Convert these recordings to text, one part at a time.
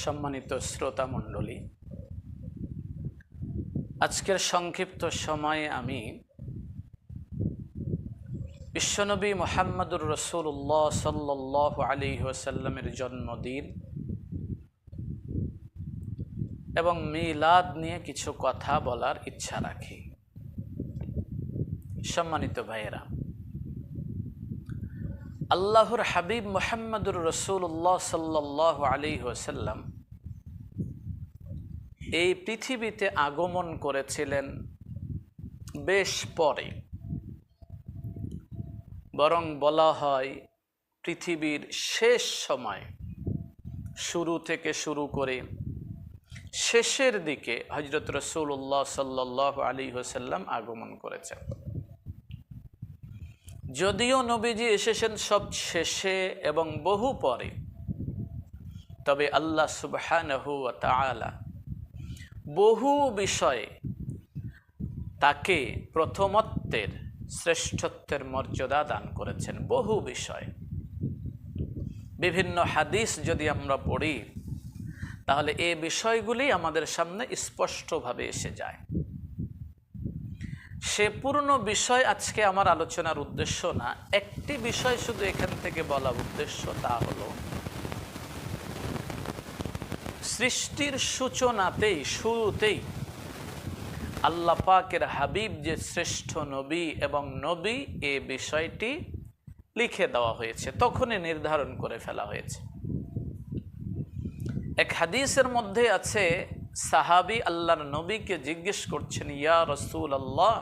সম্মানিত শ্রোতা মণ্ডলী, আজকের সংক্ষিপ্ত সময়ে আমি বিশ্বনবী মোহাম্মদুর রসুল্লাহ সাল্লাহ আলী ওসাল্লামের জন্মদিন এবং মিলাদ নিয়ে কিছু কথা বলার ইচ্ছা রাখি। সম্মানিত ভাইয়েরা, আল্লাহর হাবিব মোহাম্মদুর রসুল্লাহ সাল্লাহ আলী ওসাল্লাম এই পৃথিবীতে আগমন করেছিলেন বেশ পরে। বরং বলা হয় পৃথিবীর শেষ সময়, শুরু থেকে শুরু করে শেষের দিকে হজরত রসুল্লাহ সাল্লাহ আলী হোসাল্লাম আগমন করেছেন। যদিও নবীজি এসেছেন সব শেষে এবং বহু পরে, তবে আল্লাহ তাআলা বহু বিষয়ে তাকে প্রথমত্বের শ্রেষ্ঠত্বের মর্যাদা দান করেছেন, বহু বিষয়। বিভিন্ন হাদিস যদি আমরা পড়ি, তাহলে এ বিষয়গুলি আমাদের সামনে স্পষ্টভাবে এসে যায়। সে পূর্ণ বিষয় আজকে আমার আলোচনার উদ্দেশ্য না, একটি বিষয় শুধু এখান থেকে বলা উদ্দেশ্য তা হলো সৃষ্টির সূচনাতেই, শুরুতেই আল্লাহ পাকের হাবিব যে শ্রেষ্ঠ নবী এবং নবী এ বিষয়টি লিখে দেওয়া হয়েছে, তখনই নির্ধারণ করে ফেলা হয়েছে। এক হাদিসের মধ্যে আছে, সাহাবি আল্লাহর নবীকে জিজ্ঞেস করছেন, ইয়া রসুল আল্লাহ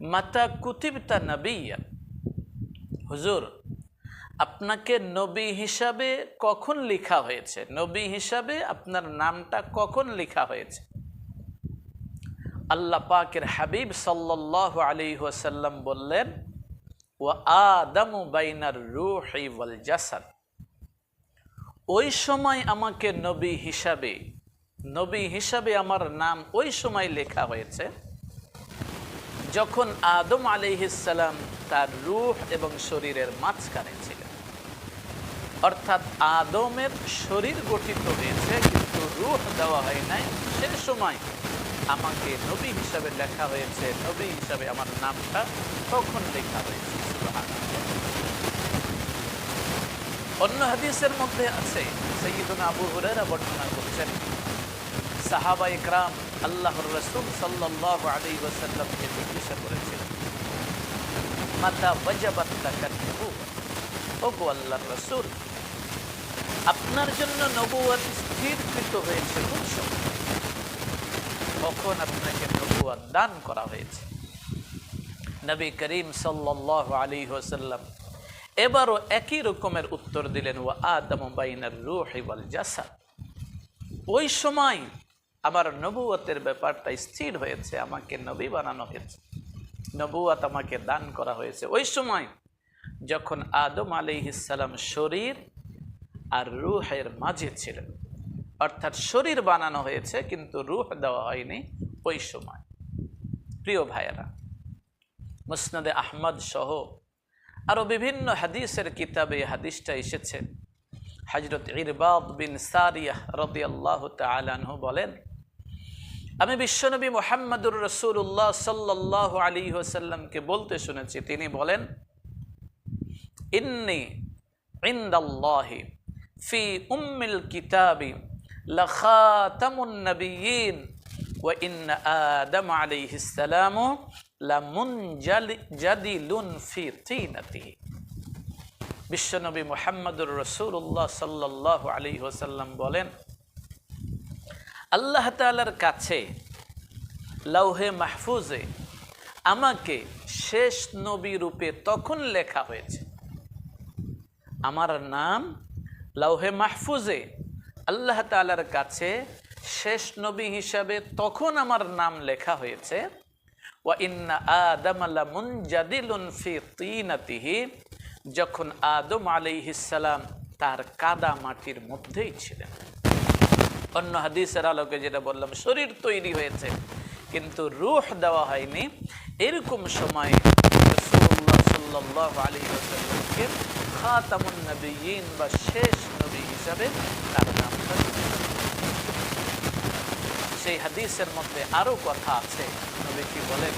মাতা কুতিবতা নবী হুজুর আপনাকে নবী হিসাবে কখন লেখা হয়েছে? নবী হিসাবে আপনার নামটা কখন লেখা হয়েছে? আল্লাহ পাকের হাবিব সাল্লাহ আলী ওয়াসাল্লাম বললেন ও আদামু বাইনার রুহি জাসাদ। ওই সময় আমাকে নবী হিসাবে নবী হিসাবে আমার নাম ওই সময় লেখা হয়েছে, যখন আদম আলিহিসাল্লাম তার রুহ এবং শরীরের মাঝখানে ছিলেন অর্থাৎ আদমের শরীর গঠিত হয়েছে, কিন্তু রুহ দেওয়া হয় নাই। সে সময় আমাকে নবী হিসাবে লেখা হয়েছে। নবী হিসাবে আমার নামটা তখন লেখা হয়েছে অন্য হাদিসের মধ্যে আছে সৈয়দুল আবু হুরেরা বর্ণনা করছেন, সাহাবা ইকরাম আল্লাহর রসুল সাল্লাহ আলী ওসাল্লামকে জিজ্ঞাসা করেছিলেন মাতা লাকান নবুওয়াত ওগো আল্লাহর রসুল আপনার জন্য নবুয়াত স্থিরকৃত হয়েছে কোন সময় কখন আপনাকে নবুয়াত দান করা হয়েছে? নবী করিম সাল্লাহ আলী ওসাল্লাম এবারও একই রকমের উত্তর দিলেন ও আদম বাইনার রুহ ওয়াল জাসাদ। ওই সময় আমার নবুয়তের ব্যাপারটা স্থির হয়েছে, আমাকে নবী বানানো হয়েছে। নবুয়াত আমাকে দান করা হয়েছে। ওই সময় যখন আদম আলী ইসালাম শরীর আর রুহের মাঝে ছিলেন। অর্থাৎ শরীর বানানো হয়েছে, কিন্তু রুহ দেওয়া হয়নি ওই সময়। প্রিয় ভাইয়েরা, মুসনদে আহমদ সহ আরও বিভিন্ন হাদিসের কিতাবে হাদিসটা এসেছে। হজরত ইরবাদ বিন সারিয়াহ রদি আল্লাহ তালানহু বলেন, আমি বিশ্বনবী মোহাম্মদুর রসুল্লাহ সাল্লাহ আলী হোসাল্লামকে বলতে শুনেছি। তিনি বলেন, ইন্নি ইন্দাল্লাহি ফি উম্মিল কিতাবি লখাতামুন নবীন ওয়া ইন্ন আদম আলাইহিস সালামু লামুনজাদিলুন ফি তিনাতিহি বিশ্বনবী মোহাম্মদুর রসুল্লাহ সাল্লাহ আলী হোসাল্লাম বলেন, আল্লাহ তালার কাছে লৌহে মাহফুজে আমাকে শেষ নবী রূপে তখন লেখা হয়েছে। আমার নাম লৌহে মাহফুজে, আল্লাহ তালার কাছে শেষ নবী হিসাবে তখন আমার নাম লেখা হয়েছে, ওয়া ইন্না আদম ফি তিনাতিহি, যখন আদম তার কাদা মাটির মধ্যেই ছিলেন। অন্য হাদিসের আলোকে যেটা বললাম, শরীর তৈরি হয়েছে, কিন্তু রুহ দেওয়া হয়নি। এরকম সময় সাল্লাহ আলী খাতামুন নবীন বা শেষ নবী হিসাবে তার নামটা সেই হাদিসের মধ্যে আরও কথা আছে নবী কি বলেন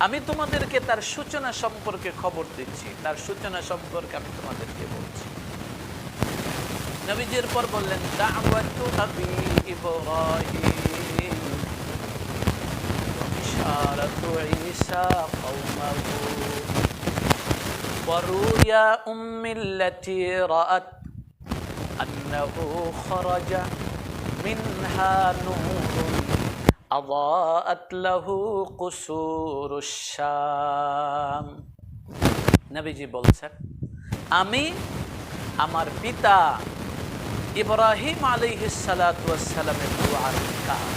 আমি তোমাদেরকে তার সূচনা সম্পর্কে খবর দিচ্ছি। তার সূচনা সম্পর্কে আমি তোমাদেরকে বলছি। নবীজির পর বললেন ইব্রাহিম। ইশারাতু ঈসা কওমাহু ورؤيا أم التي رأت أنه خرج منها نور أضاءت له قصور الشام নবীজি বলছেন আমি আমার পিতা ইব্রাহিম আলাইহিসালামের দুয়ার কাজ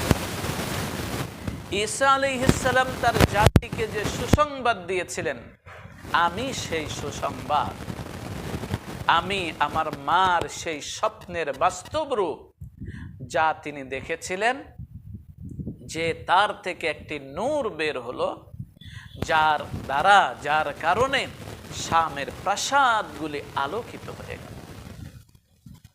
ঈসা আলাইহিসাল্লাম তার জাতিকে যে সুসংবাদ দিয়েছিলেন, আমি সেই সুসংবাদ। আমি আমার মার সেই স্বপ্নের বাস্তব রূপ যা তিনি দেখেছিলেন, যে তার থেকে একটি নূর বের হলো, যার দ্বারা, যার কারণে শামের প্রাসাদগুলি আলোকিত হয়ে গেল।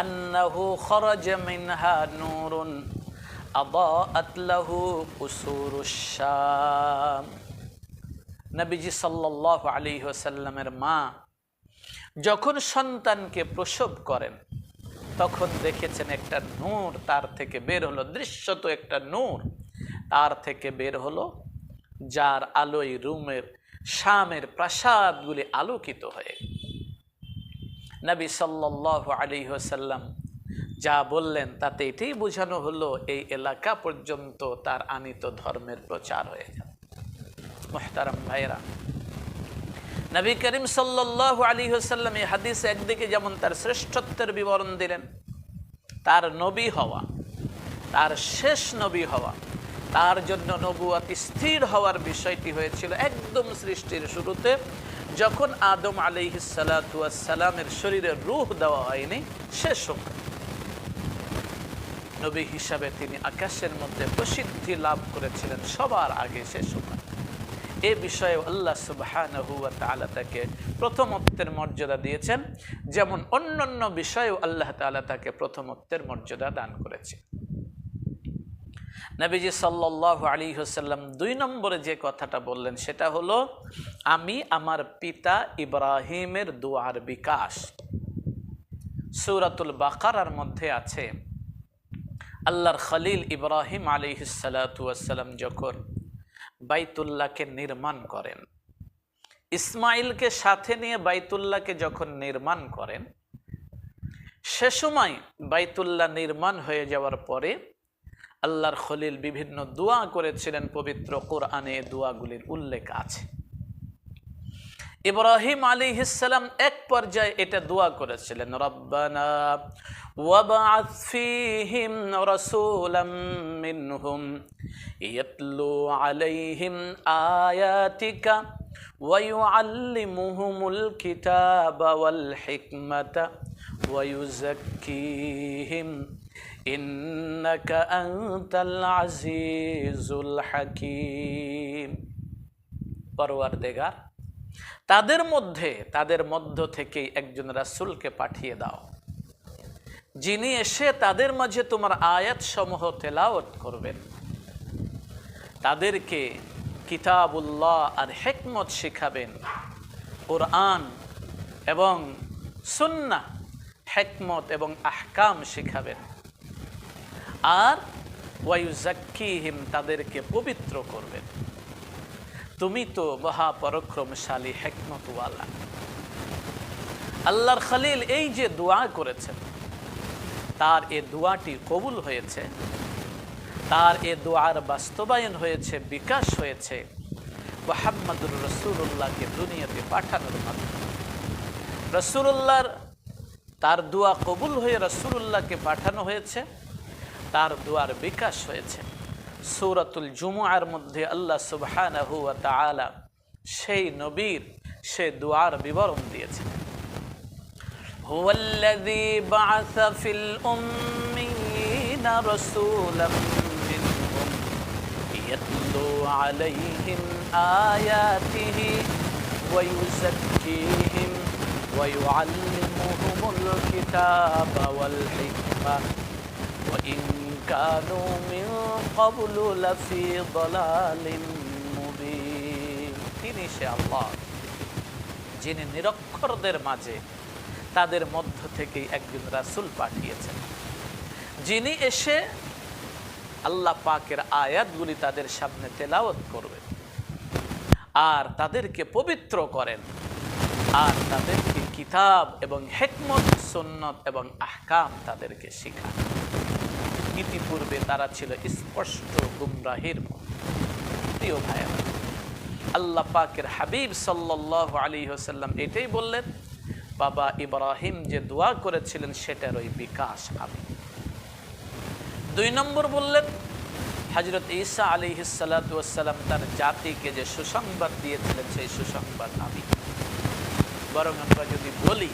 আন্নাহু খরজ মিনহা নূরুন, আদাআত লাহু কুসুরুশ শাম। নবীজি মা যখন সন্তানকে প্রসব করেন, তখন দেখেছেন একটা নূর তার থেকে বের হলো, দৃশ্যত একটা নূর তার থেকে বের হলো, যার আলোয় রুমের, শামের প্রাসাদগুলি আলোকিত হয়ে নবী সাল্লাহ আলী ওসাল্লাম যা বললেন তাতে এটাই বোঝানো হলো, এই এলাকা পর্যন্ত তার আনিত ধর্মের প্রচার হয়ে যাবে মোহতারাম ভাইরা নবী করিম সাল্লাহ আলী হোসাল্লাম এই হাদিস একদিকে যেমন তার শ্রেষ্ঠত্বের বিবরণ দিলেন, তার নবী হওয়া, তার শেষ নবী হওয়া, তার জন্য নবুয়াত স্থির হওয়ার বিষয়টি হয়েছিল একদম সৃষ্টির শুরুতে। যখন আদম আলিহিসালামের শরীরে রুহ দেওয়া হয়নি শেষ সময় নবী হিসাবে তিনি আকাশের মধ্যে প্রসিদ্ধি লাভ করেছিলেন, সবার আগে সে সময় এ বিষয়ে আল্লাহ সুবহানাহু ওয়া তাকে প্রথমত্বের মর্যাদা দিয়েছেন, যেমন অন্যান্য বিষয়েও আল্লাহ তাআলা তাকে প্রথমত্বের মর্যাদা দান করেছে নবীজি সাল্লাল্লাহু আলাইহি ওয়াসাল্লাম দুই নম্বরে যে কথাটা বললেন, সেটা হলো, আমি আমার পিতা ইব্রাহিমের দুয়ার বিকাশ। সূরাতুল বাকারার মধ্যে আছে, আল্লাহর খলিল ইব্রাহিম ওয়াসসালাম যখন বাইতুল্লাহকে নির্মাণ করেন ইসমাইলকে সাথে নিয়ে বাইতুল্লাহকে যখন নির্মাণ করেন, সে সময় বাইতুল্লাহ নির্মাণ হয়ে যাওয়ার পরে আল্লাহর খলিল বিভিন্ন দোয়া করেছিলেন পবিত্র কোরআনে দোয়াগুলির উল্লেখ আছে ইব্রাহিম আলী ইসালাম এক পর্যায়ে এটা দোয়া করেছিলেন রব্বানা وابعث فيهم رسولا منهم يتلو عليهم آياتك ويعلمهم الكتاب والحكمة ويزكيهم إنك أنت العزيز الحكيم পরওয়ারদেগার তাদের মধ্যে তাদের মধ্য থেকেই একজন রাসূলকে পাঠিয়ে দাও যিনি এসে তাদের মাঝে তোমার আয়াত সমূহ তেলাওয়াত করবেন তাদেরকে কিতাবুল্লাহ আর হেকমত শিখাবেন কোরআন এবং সুন্না হেকমত এবং আহকাম শিখাবেন আর ওয়াইজাক্কিহিম তাদেরকে পবিত্র করবেন। তুমি তো মহাপরক্রমশালী হেকমতওয়ালা। আল্লাহর খালিল এই যে দোয়া করেছেন, তার এ দোয়াটি কবুল হয়েছে, তার এ দোয়ার বাস্তবায়ন হয়েছে, বিকাশ হয়েছে, মোহাম্মদুর রসুল্লাহকে দুনিয়াতে পাঠানোর মাধ্যমে। রসুল্লাহর তার দোয়া কবুল হয়ে রসুল্লাহকে পাঠানো হয়েছে তার দোয়ার বিকাশ হয়েছে সৌরাতুল জুমুয়ার মধ্যে আল্লাহ সুবহানাহু ওয়া তাআলা সেই নবীর সে দোয়ার বিবরণ দিয়েছেন هو الذي بعث في الأمين رسولا منهم يتلو عليهم آياته ويزكيهم ويعلمهم الكتاب والحكمة وإن كانوا من قبل لفي ضلال مبين তিনি সে আল্লাহ যিনি নিরক্ষরদের মাঝে তাদের মধ্য থেকেই একজন রাসূল পাঠিয়েছেন যিনি এসে আল্লাহ পাকের আয়াতগুলি তাদের সামনে তেলাওয়াত করবেন আর তাদেরকে পবিত্র করেন আর তাদেরকে কিতাব এবং হেকমত সুন্নত এবং আহকাম তাদেরকে শিখান ইতিপূর্বে তারা ছিল স্পষ্ট গুমরাহির। প্রিয় ভাইয়া আল্লাহ পাকের হাবিব সাল্লাহ আলী হোসাল্লাম এটাই বললেন, বাবা ইব্রাহিম যে দোয়া করেছিলেন সেটার ওই বিকাশ আমি দুই নম্বর বললেন হজরত ঈসা আলী হিসালাতাম তার জাতিকে যে সুসংবাদ দিয়েছিলেন সেই সুসংবাদ আমি বরং আমরা যদি বলি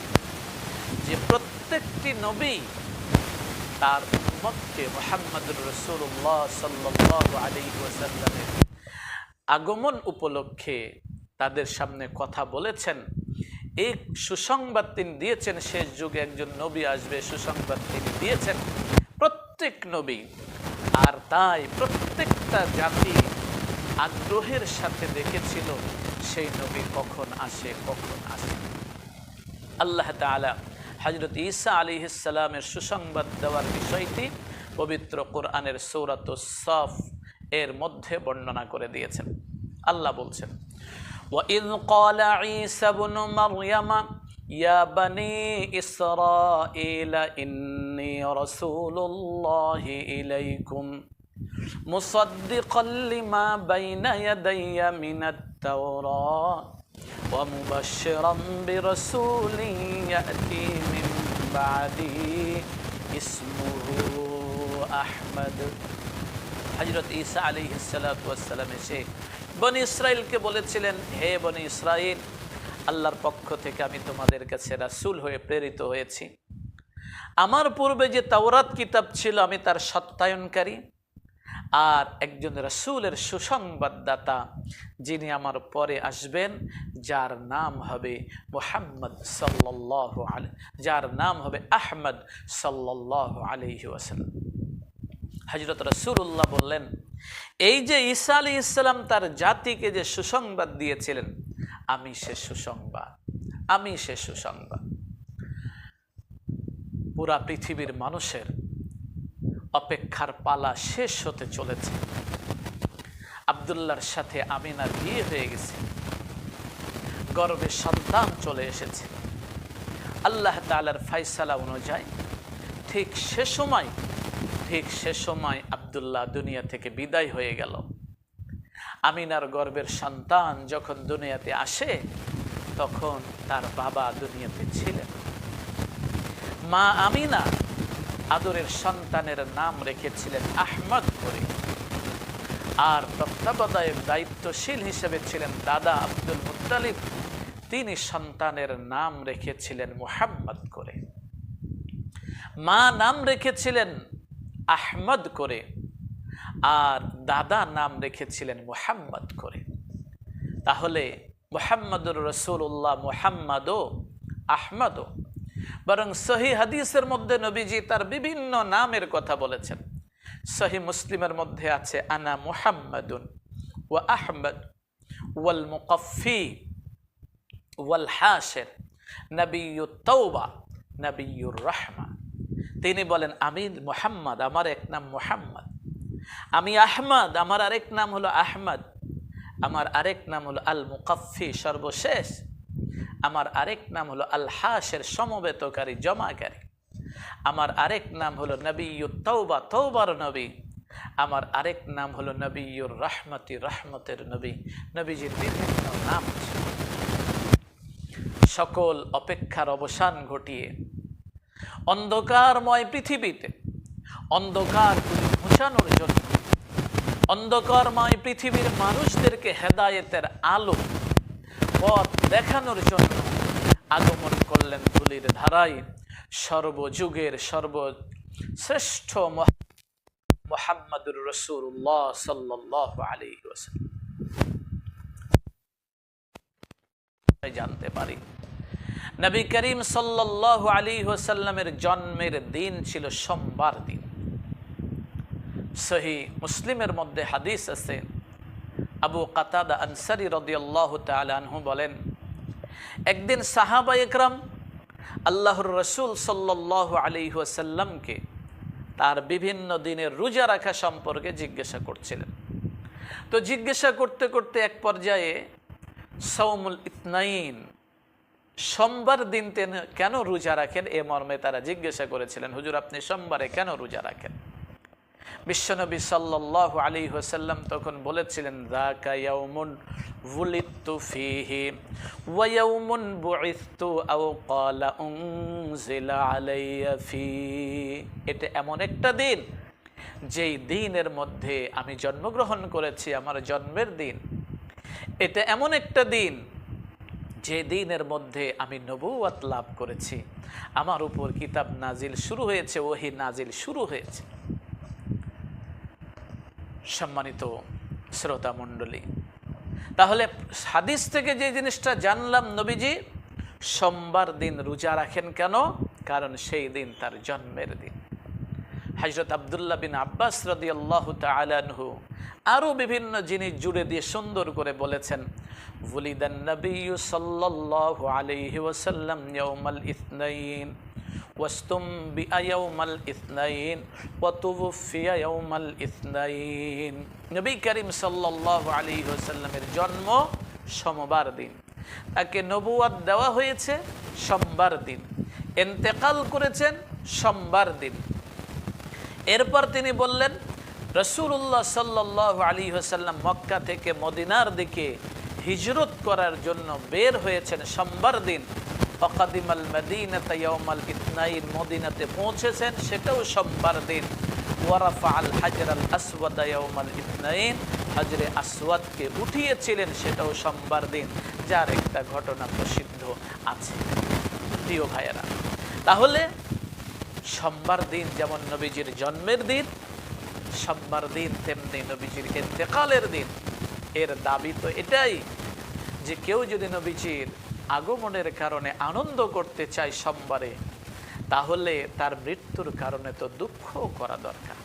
যে প্রত্যেকটি নবী তার মোহাম্মদুর আগমন উপলক্ষে তাদের সামনে কথা বলেছেন। এই সুসংবাদ তিনি দিয়েছেন, শেষ যুগে একজন নবী আসবে, সুসংবাদ তিনি দিয়েছেন। প্রত্যেক নবী আর তাই প্রত্যেকটা জাতি আগ্রহের সাথে দেখেছিল, সেই নবী কখন আসে কখন আসে আল্লাহ তালা হজরত ঈসা আলী ইসালামের সুসংবাদ দেওয়ার বিষয়টি পবিত্র কোরআনের সৌরাত সফ এর মধ্যে বর্ণনা করে দিয়েছেন আল্লাহ বলছেন وإذ قال عيسى بن مريم يا بني إسرائيل إني رسول الله إليكم مصدقا لما بين يدي من التوراة ومبشرا برسول يأتي من بعدي اسمه أحمد হজরত ঈসা আলী সালাম এসে বনি ইসরায়েলকে বলেছিলেন হে বনি ইসরায়েল আল্লাহর পক্ষ থেকে আমি তোমাদের কাছে রাসূল হয়ে প্রেরিত হয়েছি আমার পূর্বে যে তাওরাত কিতাব ছিল আমি তার সত্যায়নকারী আর একজন রাসূলের সুসংবাদদাতা যিনি আমার পরে আসবেন, যার নাম হবে মোহাম্মদ সাল্লাহ আলী যার নাম হবে আহমদ সাল্লাহ আলহি ওয়াসাল্লাম। হজরত রসুল্লাহ বললেন, এই যে ঈসা আলী ইসলাম তার জাতিকে যে সুসংবাদ দিয়েছিলেন, আমি সে সুসংবাদ, আমি সে সুসংবাদ। পুরা পৃথিবীর মানুষের অপেক্ষার পালা শেষ হতে চলেছে। আবদুল্লার সাথে আমিনার বিয়ে হয়ে গেছে। গর্বে সন্তান চলে এসেছে। আল্লাহ তালার ফাইসালা অনুযায়ী ঠিক সে সময়, ঠিক সে সময় আবদুল্লাহ দুনিয়া থেকে বিদায় হয়ে গেল। আমিনার গর্বের সন্তান যখন দুনিয়াতে আসে, তখন তার বাবা দুনিয়াতে ছিলেন। মা আমিনা আদরের সন্তানের নাম রেখেছিলেন আহমদ করে আর তত্ত্বাবধায়ক দায়িত্বশীল হিসেবে ছিলেন দাদা আব্দুল মুতালিব তিনি সন্তানের নাম রেখেছিলেন মুহাম্মদ করে। মা নাম রেখেছিলেন আহমদ করে। আর দাদা নাম রেখেছিলেন মুহাম্মদ করে। তাহলে মোহাম্মদুর রসুল্লাহ মুহাম্মদও আহমদও বরং সহি হাদিসের মধ্যে নবীজি তার বিভিন্ন নামের কথা বলেছেন। সহি মুসলিমের মধ্যে আছে, আনা মুহাম্মাদুন ও আহমদ ওয়াল মুকফি ওয়াল হাসের নবীয় তৌবা নবীর রহমা। তিনি বলেন আমি মোহাম্মদ, আমার এক নাম মোহাম্মদ। আমি আহমদ, আমার আরেক নাম হলো আহমদ। আমার আরেক নাম হলো আল মুকফি সর্বশেষ। আমার আরেক নাম হলো আল হাসের সমবেতকারী জমাকারী। আমার আরেক নাম হলো নবী তৌবা তৌবার নবী। আমার আরেক নাম হলো নবীর রাহমাতি, রহমতের নবী। নবীজির বিভিন্ন নাম সকল অপেক্ষার অবসান ঘটিয়ে অন্ধকারময় পৃথিবীতে, অন্ধকারগুলি ঘুষানোর জন্য, অন্ধকারময় পৃথিবীর মানুষদেরকে হেদায়েতের আলো পথ দেখানোর জন্য আগমন করলেন ধুলির ধারায়। সর্বযুগের সর্বশ্রেষ্ঠ মোহাম্মদুর রসুল্লাহ সাল্লাহ আলী জানতে পারি। নবী করিম সাল্লাহ আলী ওসাল্লামের জন্মের দিন ছিল সোমবার দিন। সহি মুসলিমের মধ্যে হাদিস আছে আবু কাতাদা আনসারি রদিয়াল্লাহ তালহু বলেন, একদিন সাহাবা একরাম আল্লাহর রসুল সাল্লাহ আলী ওসাল্লামকে তার বিভিন্ন দিনের রোজা রাখা সম্পর্কে জিজ্ঞাসা করছিলেন। তো জিজ্ঞাসা করতে করতে এক পর্যায়ে সৌমুল ইতনাইন সোমবার দিন কেন রোজা রাখেন? এ মর্মে তারা জিজ্ঞাসা করেছিলেন, হুজুর, আপনি সোমবারে কেন রোজা রাখেন? বিশ্বনবী সাল্লাহ আলী হোসাল্লাম তখন বলেছিলেন ক্বালা উনজিলা আলাইয়া ফি। এটা এমন একটা দিন যেই দিনের মধ্যে আমি জন্মগ্রহণ করেছি, আমার জন্মের দিন। এটা এমন একটা দিন যে দিনের মধ্যে আমি নবুয়াত লাভ করেছি। আমার উপর কিতাব নাজিল শুরু হয়েছে, ওহি নাজিল শুরু হয়েছে। সম্মানিত শ্রোতা মণ্ডলী। তাহলে হাদিস থেকে যে জিনিসটা জানলাম নবীজি, সোমবার দিন রোজা রাখেন কেন? কারণ সেই দিন তার জন্মের দিন। হজরত আবদুল্লাহ বিন আব্বাস রদি আল্লাহ তালানহু আরও বিভিন্ন জিনিস জুড়ে দিয়ে সুন্দর করে বলেছেন নবী ইয়ৌমাল ইসনাইন ইসনাইন নবী জন্ম সোমবার দিন। তাকে নবুয়াদ দেওয়া হয়েছে সোমবার দিন। এন্তেকাল করেছেন সোমবার দিন। এরপর তিনি বললেন রসুল্লাহ সাল্লাহ আলী হাসাল্লাম মক্কা থেকে মদিনার দিকে হিজরত করার জন্য বের হয়েছেন সোমবার দিন। অকাদিমাল মদিনাতে ইয়মাল ইতনাইন, মদিনাতে পৌঁছেছেন সেটাও সোমবার দিন। ওয়ারাফা আল হাজর আল আসওয়াদ ইতনাইন, হাজরে আসওয়াদকে উঠিয়েছিলেন সেটাও সোমবার দিন। যার একটা ঘটনা প্রসিদ্ধ আছে। প্রিয় ভাইয়েরা, তাহলে সোমবার দিন যেমন নবীজির জন্মের দিন, সোমবার দিন তেমনি নবীজির ইন্তেকালের দিন। এর দাবি তো এটাই যে কেউ যদি নবীজির আগমনের কারণে আনন্দ করতে চায় সোমবারে, তাহলে তার মৃত্যুর কারণে তো দুঃখ করা দরকার।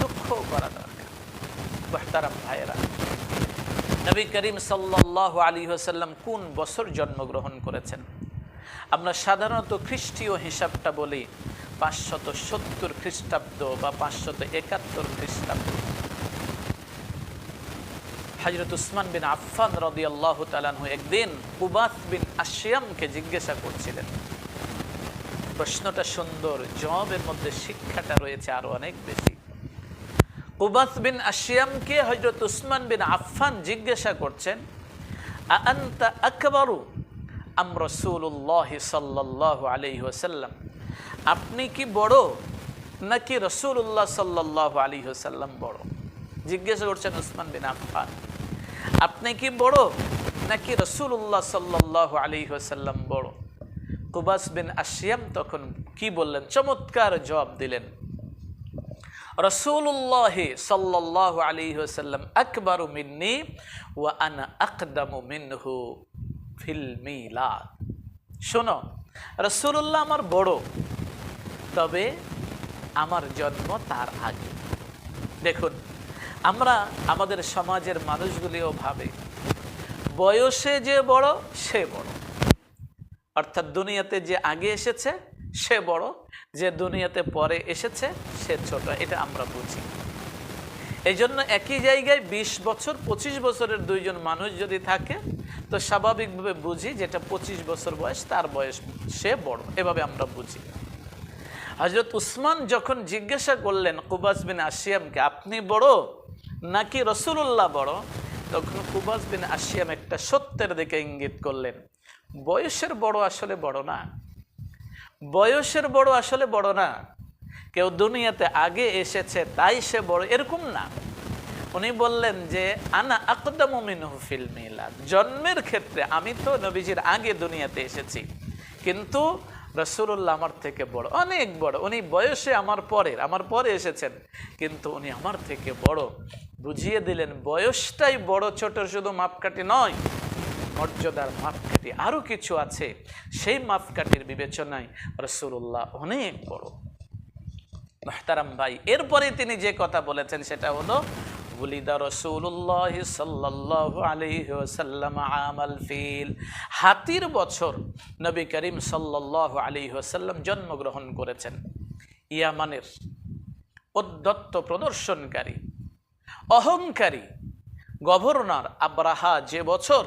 দুঃখ করা দরকার। বহতারাম ভাইয়েরা, নবী করিম সাল্লাহ আলী হাসাল্লাম কোন বছর জন্মগ্রহণ করেছেন? আমরা সাধারণত খ্রিস্টীয় হিসাবটা বলি পাঁচশত সত্তর খ্রিস্টাব্দ বা পাঁচশত একাত্তর খ্রিস্টাব্দ। হজরত উসমান বিন আফফান রদি আল্লাহ তালানহু একদিন কুবাত বিন আশিয়ামকে জিজ্ঞাসা করছিলেন। প্রশ্নটা সুন্দর, জবাবের মধ্যে শিক্ষাটা রয়েছে আরও অনেক বেশি। কুবাত বিন আশিয়ামকে হজরত উসমান বিন আফফান জিজ্ঞাসা করছেন আন্তা আকবরু? আম রসুল্লাহ সাল্লাহ আলহি ওসাল্লাম আপনি কি বড় নাকি রসুল্লাহ সাল্লাহ আলী হোসাল্লাম বড়? জিজ্ঞাসা করছেন উসমান বিন আফফান। আপনি কি বড় নাকি রসুল্লাহ সাল্লাহ আলী হোসাল্লাম বড়? কুবাস বিন আশিয়াম তখন কি বললেন? চমৎকার জবাব দিলেন। রসুল্লাহ সাল্লাহ আলী হোসাল্লাম আকবর মিন্নি ওয়া আনা আকদামু মিনহু। শোনো রসুল্লাহ আমার বড়, তবে আমার জন্ম তার আগে। দেখুন, আমরা আমাদের সমাজের মানুষগুলিও ভাবে, বয়সে যে বড়, সে বড়। অর্থাৎ দুনিয়াতে যে আগে এসেছে, সে বড়, যে দুনিয়াতে পরে এসেছে, সে ছোট। এটা আমরা বুঝি। এই জন্য একই জায়গায় ২০ বছর ২৫ বছরের দুইজন মানুষ যদি থাকে, তো স্বাভাবিকভাবে বুঝি যেটা ২৫ বছর বয়স, তার বয়স সে বড়। এভাবে আমরা বুঝি। হজরত উসমান যখন জিজ্ঞাসা করলেন, কুবাস বিন আসিয়ামকে, আপনি বড় নাকি রসুল্লাহ বড়? তখন কুবাস বিন আসিয়াম একটা সত্যের দিকে ইঙ্গিত করলেন, বয়সের বড় আসলে বড় না। বয়সের বড় আসলে বড় না। কেউ দুনিয়াতে আগে এসেছে, তাই সে বড়, এরকম না। উনি বললেন যে, আনা আকদামিন ফিল মিলাদ। জন্মের ক্ষেত্রে আমি তো নবীজির আগে দুনিয়াতে এসেছি, কিন্তু রসুল্লাহ আমার থেকে বড়, অনেক বড়। উনি বয়সে আমার পরের, আমার পরে এসেছেন, কিন্তু উনি আমার থেকে বড়। বুঝিয়ে দিলেন, বয়সটাই বড় ছোট শুধু মাপকাঠি নয়, মর্যাদার মাপকাঠি আরও কিছু আছে। সেই মাপকাঠির বিবেচনায় রসুল্লাহ অনেক বড়। মাহতারাম ভাই। এরপরে তিনি যে কথা বলেছেন সেটা হলো হাতির বছর নবী করিম সাল্লাহ আলহি ওসাল্লাম জন্মগ্রহণ করেছেন। ইয়ামানের উদ্যত্ত প্রদর্শনকারী, অহংকারী গভর্নর আব্রাহা যে বছর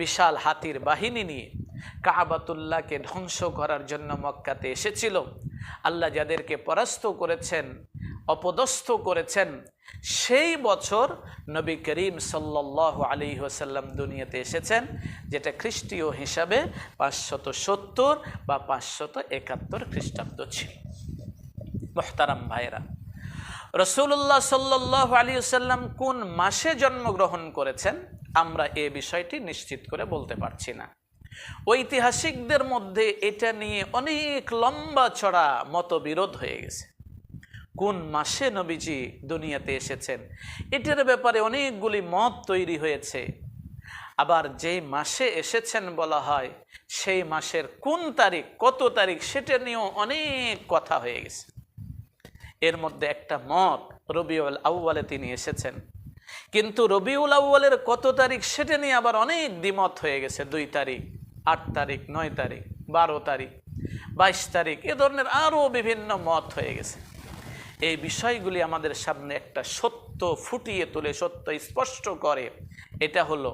বিশাল হাতির বাহিনী নিয়ে কাবাতুল্লাহকে ধ্বংস করার জন্য মক্কাতে এসেছিল। আল্লাহ যাদেরকে পরাস্ত করেছেন, অপদস্থ করেছেন, সেই বছর নবী করিম সাল্লাহ আলী হোসাল্লাম দুনিয়াতে এসেছেন, যেটা খ্রিস্টীয় হিসাবে পাঁচশত সত্তর বা পাঁচশত একাত্তর খ্রিস্টাব্দ ছিল। মোহতারাম ভাইরা রসুল্লাহ সাল্লাহ আলী সাল্লাম কোন মাসে জন্মগ্রহণ করেছেন, আমরা এ বিষয়টি নিশ্চিত করে বলতে পারছি না। ঐতিহাসিকদের মধ্যে এটা নিয়ে অনেক লম্বা ছড়া মতবিরোধ হয়ে গেছে। কোন মাসে নবীজি দুনিয়াতে এসেছেন? এটার ব্যাপারে অনেকগুলি মত তৈরি হয়েছে। আবার যেই মাসে এসেছেন বলা হয়, সেই মাসের কোন তারিখ, কত তারিখ, সেটা নিয়েও অনেক কথা হয়ে গেছে। এর মধ্যে একটা মত, রবিউল আউ্বালে তিনি এসেছেন। কিন্তু রবিউল আউ্বালের কত তারিখ, সেটা নিয়ে আবার অনেক দ্বিমত হয়ে গেছে দুই তারিখ। আট তারিখ, নয় তারিখ, বারো তারিখ, বাইশ তারিখ, এ ধরনের আরও বিভিন্ন মত হয়ে গেছে। এই বিষয়গুলি আমাদের সামনে একটা সত্য ফুটিয়ে তুলে, সত্য স্পষ্ট করে। এটা হলো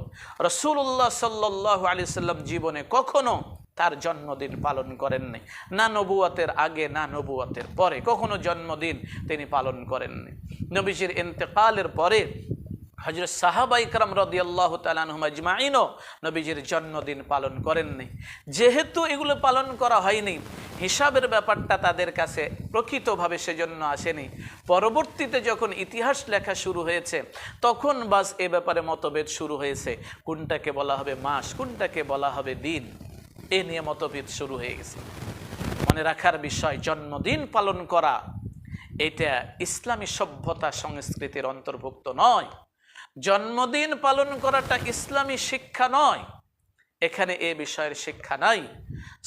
রসুল্লাহ সাল্লাহ আলি সাল্লাম জীবনে কখনো তার জন্মদিন পালন করেননি না নবুয়াতের আগে, না নবুয়াতের পরে। কখনো জন্মদিন তিনি পালন করেননি নবীজির ইন্তেকালের পরে হজরত সাহাবা ইকরাম রদি আল্লাহ তালানহুমাজমাইনও নবীজির জন্মদিন পালন করেননি। যেহেতু এগুলো পালন করা হয়নি, হিসাবের ব্যাপারটা তাদের কাছে প্রকৃতভাবে সেজন্য আসেনি। পরবর্তীতে যখন ইতিহাস লেখা শুরু হয়েছে, তখন বাস এ ব্যাপারে মতভেদ শুরু হয়েছে। কোনটাকে বলা হবে মাস, কোনটাকে বলা হবে দিন, এ নিয়ে মতভেদ শুরু হয়ে গেছে। মনে রাখার বিষয়, জন্মদিন পালন করা, এটা ইসলামী সভ্যতা সংস্কৃতির অন্তর্ভুক্ত নয়। জন্মদিন পালন করাটা ইসলামী শিক্ষা নয়। এখানে এ বিষয়ের শিক্ষা নাই।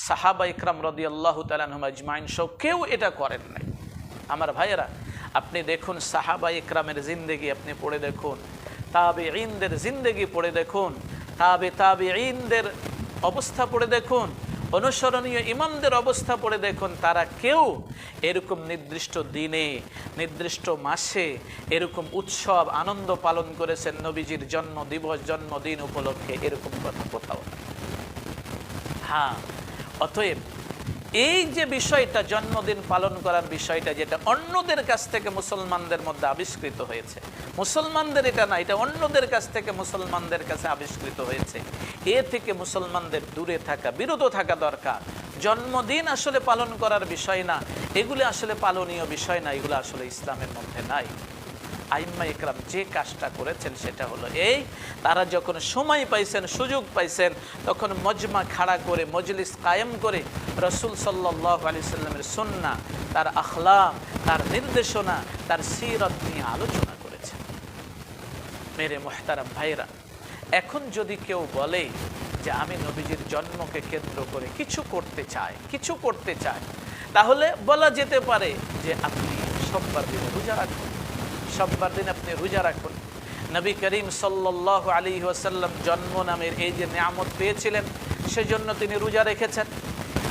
সাহাবা ইকরাম রদি আল্লাহ তালানহুমাজমাইন সব কেউ এটা করেন নাই। আমার ভাইয়েরা, আপনি দেখুন সাহাবা ইকরামের জিন্দেগি আপনি পড়ে দেখুন তাবে ইনদের জিন্দেগি পড়ে দেখুন, তাবে তাবে ইনদের অবস্থা পড়ে দেখুন অনুসরণীয় ইমামদের অবস্থা পড়ে দেখুন, তারা কেউ এরকম নির্দিষ্ট দিনে, নির্দিষ্ট মাসে এরকম উৎসব, আনন্দ পালন করেছেন নবীজির জন্ম দিবস জন্মদিন উপলক্ষে এরকম কথা কোথাও হ্যাঁ অতএব এই যে বিষয়টা, জন্মদিন পালন করার বিষয়টা, যেটা অন্যদের কাছ থেকে মুসলমানদের মধ্যে আবিষ্কৃত হয়েছে। মুসলমানদের এটা না, এটা অন্যদের কাছ থেকে মুসলমানদের কাছে আবিষ্কৃত হয়েছে। এ থেকে মুসলমানদের দূরে থাকা, বিরত থাকা দরকার। জন্মদিন আসলে পালন করার বিষয় না, এগুলি আসলে পালনীয় বিষয় না, এগুলো আসলে ইসলামের মধ্যে নাই। আইম্মা ইকরাম যে কাজটা করেছেন সেটা হলো এই, তারা যখন সময় পাইছেন, সুযোগ পাইছেন, তখন মজমা খাড়া করে, মজলিস কায়েম করে রসুল সাল্লাহ আলি সাল্লামের সন্না, তার আখলাম তার নির্দেশনা, তার সিরত নিয়ে আলোচনা করেছেন। মেরে মোহতারাম ভাইরা, এখন যদি কেউ বলে যে আমি নবীজির জন্মকে কেন্দ্র করে কিছু করতে চাই, কিছু করতে চাই, তাহলে বলা যেতে পারে যে আপনি সোমবার দিনে রোজা রাখুন। সোমবার দিন আপনি রোজা রাখুন। নবী করিম সাল্লাহ আলী ওয়াসাল্লাম জন্ম নামের এই যে নিয়ামত পেয়েছিলেন, সেজন্য তিনি রোজা রেখেছেন।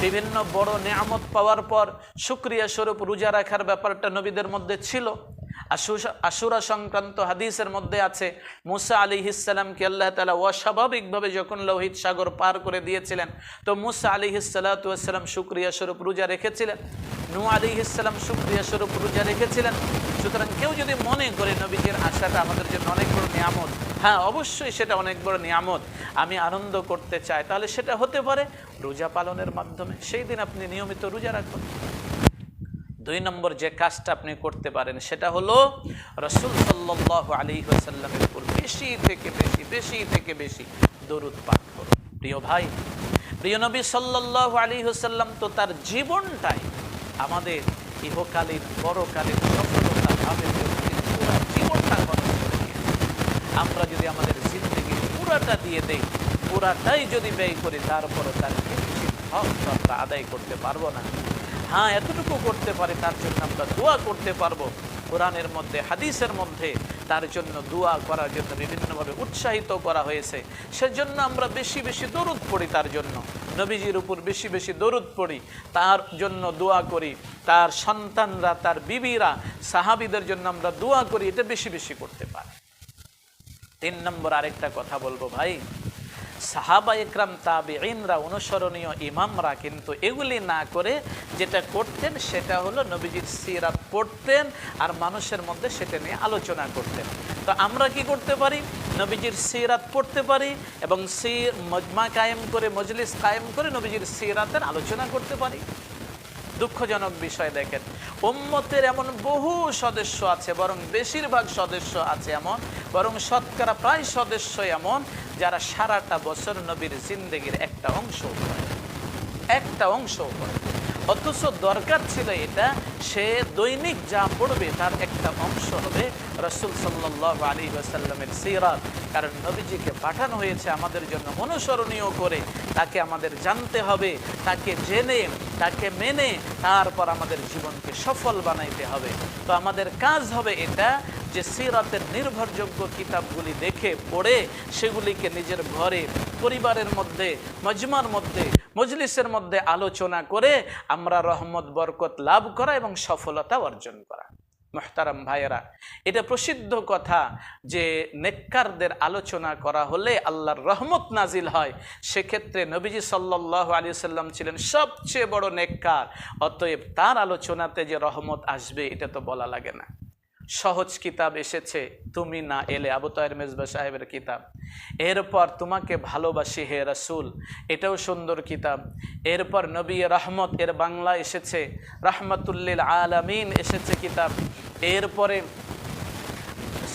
বিভিন্ন বড় নিয়ামত পাওয়ার পর সুক্রিয়া স্বরূপ রোজা রাখার ব্যাপারটা নবীদের মধ্যে ছিল। আশুরা সংক্রান্ত হাদিসের মধ্যে আছে, মুসা আলী ইসাল্লামকে আল্লাহ তালা অস্বাভাবিকভাবে যখন লোহিত সাগর পার করে দিয়েছিলেন, তো মুসা আলী ইসাল্লাতাম শুক্রিয়া স্বরূপ রোজা রেখেছিলেন নু আলী ইসলাম শুক্রিয়া স্বরূপ রোজা রেখেছিলেন। সুতরাং কেউ যদি মনে করে নবীজির আশাটা আমাদের জন্য অনেক বড় নিয়ামত হ্যাঁ অবশ্যই সেটা অনেক বড় নিয়ামত, আমি আনন্দ করতে চাই, তাহলে সেটা হতে পারে রোজা পালনের মাধ্যমে। সেই দিন আপনি নিয়মিত রোজা রাখুন। দুই নম্বর যে কাজটা আপনি করতে পারেন, সেটা হলো রসুল সাল্লাহ আলী সাল্লামের উপর বেশি থেকে বেশি বেশি থেকে বেশি দরুদ পাঠ করুন। প্রিয় ভাই, প্রিয় নবী সাল্লাহ আলী সাল্লাম তো তার জীবনটাই আমাদের ইহকালীন পরকালীন সফলতা ভাবে পুরা জীবনটা করে আমরা যদি আমাদের জিন্দগি পুরাটা দিয়ে দেই, পুরাটাই যদি ব্যয় করি তারপরে তার হক আমরা আদায় করতে পারব না। হ্যাঁ এতটুকু করতে পারি, তার জন্য আমরা দোয়া করতে পারব। কোরআনের মধ্যে, হাদিসের মধ্যে তার জন্য দোয়া করার জন্য বিভিন্নভাবে উৎসাহিত করা হয়েছে। সেজন্য আমরা বেশি বেশি দরুদ পড়ি তার জন্য। নবীজির উপর বেশি বেশি দরুদ পড়ি, তার জন্য দোয়া করি। তার সন্তানরা, তার বিবিরা, সাহাবিদের জন্য আমরা দোয়া করি, এটা বেশি বেশি করতে পারি। তিন নম্বর আরেকটা কথা বলব ভাই। সাহাবা ইকরাম তাবে ইন্দ্রা অনুসরণীয় ইমামরা কিন্তু এগুলি না করে যেটা করতেন সেটা হলো নবীজির সিরাত পড়তেন আর মানুষের মধ্যে সেটা নিয়ে আলোচনা করতেন। তো আমরা কি করতে পারি? নবীজির সিরাত পড়তে পারি এবং সির মজমা কায়েম করে, মজলিস কায়েম করে নবীজির সিরাতের আলোচনা করতে পারি। দুঃখজনক বিষয় দেখেন। উম্মতের এমন বহু সদস্য আছে, বরং বেশিরভাগ সদস্য আছে এমন, বরং শতকরা প্রায় সদস্য এমন, যারা সারাটা বছর নবীর জিন্দগির একটা অংশ একটা অংশ করে অথচ দরকার ছিল এটা, সে দৈনিক যা পড়বে তার একটা অংশ হবে রসুল সাল্লাহ আলী ওয়াসাল্লামের সিরাত কারণ নবীজিকে পাঠানো হয়েছে আমাদের জন্য অনুসরণীয় করে। তাকে আমাদের জানতে হবে, তাকে জেনে, তাকে মেনে, তারপর আমাদের জীবনকে সফল বানাইতে হবে। তো আমাদের কাজ হবে এটা যে সিরাতের নির্ভরযোগ্য কিতাবগুলি দেখে, পড়ে, সেগুলিকে নিজের ঘরে, পরিবারের মধ্যে, মজমার মধ্যে মজলিসের মধ্যে আলোচনা করে আমরা রহমত, বরকত লাভ করা এবং সফলতা অর্জন করা। মোহতারাম ভাইয়েরা, এটা প্রসিদ্ধ কথা যে নেককারদের আলোচনা করা হলে আল্লাহর রহমত নাজিল হয়। সেক্ষেত্রে নবীজি সাল্লাহ আলী সাল্লাম ছিলেন সবচেয়ে বড় নেককার, অতএব তার আলোচনাতে যে রহমত আসবে, এটা তো বলা লাগে না। সহজ কিতাব এসেছে, তুমি না এলে। আবু তাহের মেজবা সাহেবের কিতাব। এরপর তোমাকে ভালোবাসি হে রাসুল, এটাও সুন্দর কিতাব। এরপর নবী রহমত, এর বাংলা এসেছে, রহমতুল্লিল আলামিন এসেছে কিতাব। এরপরে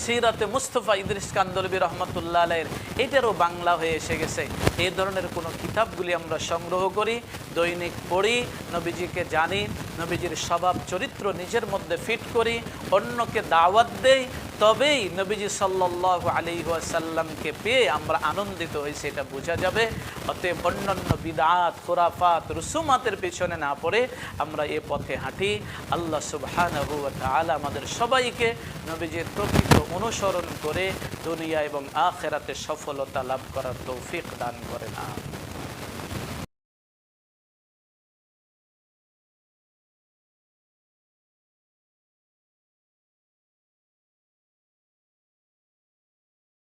সিরাতে মুস্তফা ইদরিস কান্দলবী রহমতুল্লাহ আলের এটারও বাংলা হয়ে এসে গেছে। এই ধরনের কোনো কিতাবগুলি আমরা সংগ্রহ করি, দৈনিক পড়ি, নবীজিকে জানি নবীজির স্বভাব, চরিত্র নিজের মধ্যে ফিট করি, অন্যকে দাওয়াত দেই, তবেই নবীজি সাল্লাহ আলী ওয়াসাল্লামকে পেয়ে আমরা আনন্দিত হয়েছি, এটা বোঝা যাবে। অতএব অন্যান্য বিদাত, খুরাফাত, রুসুমাতের পেছনে না পড়ে আমরা এ পথে হাঁটি। আল্লাহ সুবহানাহু ওয়া আমাদের সবাইকে নবীজির প্রকৃত অনুসরণ করে দুনিয়া এবং আখেরাতে সফলতা লাভ করার তৌফিক দান করেন, আমিন।